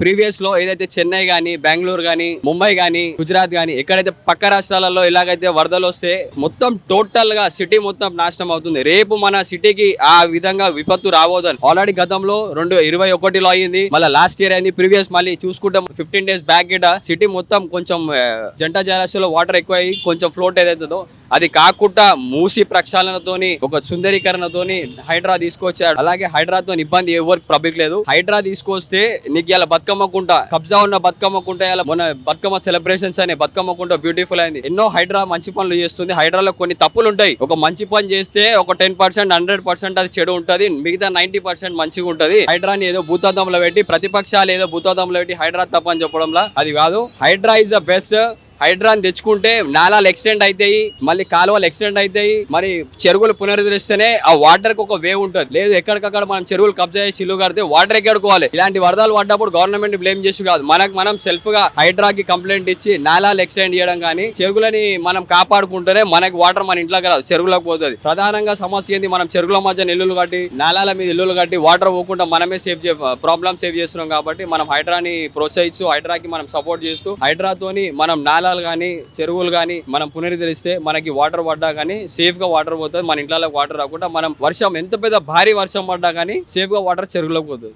ప్రీవియస్లో ఏదైతే చెన్నై గానీ బెంగళూరు గానీ ముంబై గానీ గుజరాత్ గానీ ఎక్కడైతే పక్క రాష్ట్రాలలో ఇలాగైతే వరదలు వస్తే మొత్తం టోటల్గా సిటీ మొత్తం నాశనం అవుతుంది. రేపు మన సిటీకి ఆ విధంగా విపత్తు రావద్దని ఆల్రెడీ గతంలో రెండు ఇరవై ఒకటిలో అయింది. మళ్ళీ లాస్ట్ ఇయర్ అయింది. ప్రీవియస్ మళ్ళీ చూసుకుంటే ఫిఫ్టీన్ డేస్ బ్యాక్ గిట సిటీ మొత్తం కొంచెం జంట జలాశయంలో వాటర్ ఎక్కువ కొంచెం ఫ్లోట్ ఏదైతుందో అది కాకుండా మూసి ప్రక్షాళనతోని ఒక సుందరీకరణతోని హైడ్రా తీసుకొచ్చాడు. అలాగే హైడ్రాతో ఇబ్బంది ఎవరికి పబ్లిక్ లేదు. హైడ్రా తీసుకొస్తే నీకు ఇలా బతుకమ్మకుంటా కబ్జా ఉన్న బతుకమ్మకుంటా ఇలా మన బతుకమ్మ సెలబ్రేషన్స్ అనే బతుకమ్మకుంటా బ్యూటిఫుల్ అయింది. ఎన్నో హైడ్రా మంచి పనులు చేస్తుంది. హైడ్రాలో కొన్ని తప్పులు ఉంటాయి. ఒక మంచి పని చేస్తే ఒక టెన్ పర్సెంట్ హండ్రెడ్ పర్సెంట్ అది చెడు ఉంటుంది. మిగతా నైన్టీ పర్సెంట్ మంచిగా ఉంటుంది. హైడ్రాని ఏదో భూతాదంలో పెట్టి ప్రతిపక్షాలు ఏదో భూతాదంలో పెట్టి హైడ్రా తప్పని చెప్పడంలా అది కాదు. హైడ్రా ఇస్ ద బెస్ట్ హైడ్రాన్ తెచ్చుకుంటే నాలాలు ఎక్స్టెండ్ అవుతాయి మళ్ళీ కాలువలు ఎక్స్టెండ్ అవుతాయి మరి చెరువులు పునరుద్ధరిస్తేనే ఆ వాటర్ ఒక వే ఉంటుంది. లేదు ఎక్కడికక్కడ మనం చెరువులు కబ్జా చేసి ఇల్లు కడితే వాటర్ ఎక్కడుకోవాలి? ఇలాంటి వరదలు పడ్డప్పుడు గవర్నమెంట్ బ్లేమ్ చేసి కాదు. మనకు మనం సెల్ఫ్గా హైడ్రాకి కంప్లైంట్ ఇచ్చి నాలాలు ఎక్స్టెండ్ చేయడం కానీ చెరువులని మనం కాపాడుకుంటేనే మనకి వాటర్ మన ఇంట్లోకి రాదు చెరువులకు పోతుంది. ప్రధానంగా సమస్య ఏంది? మనం చెరువుల మధ్య ఇల్లులు కట్టి నాలాల మీద ఇల్లులు కట్టి వాటర్ పోకుండా మనమే సేవ్ చే ప్రాబ్లమ్ సేవ్ చేస్తున్నాం కాబట్టి మనం హైడ్రాని ప్రోత్సహిస్తూ హైడ్రాకి మనం సపోర్ట్ చేస్తూ హైడ్రాతోని మనం నాలాలు కానీ చెరువులు కానీ మనం పునరుద్ధరిస్తే మనకి వాటర్ పడ్డా కానీ సేఫ్గా వాటర్ పోతుంది. మన ఇంట్లో వాటర్ రాకుండా మనం వర్షం ఎంత పెద్ద భారీ వర్షం పడ్డా కానీ సేఫ్గా వాటర్ చెరువులోకి పోతుంది.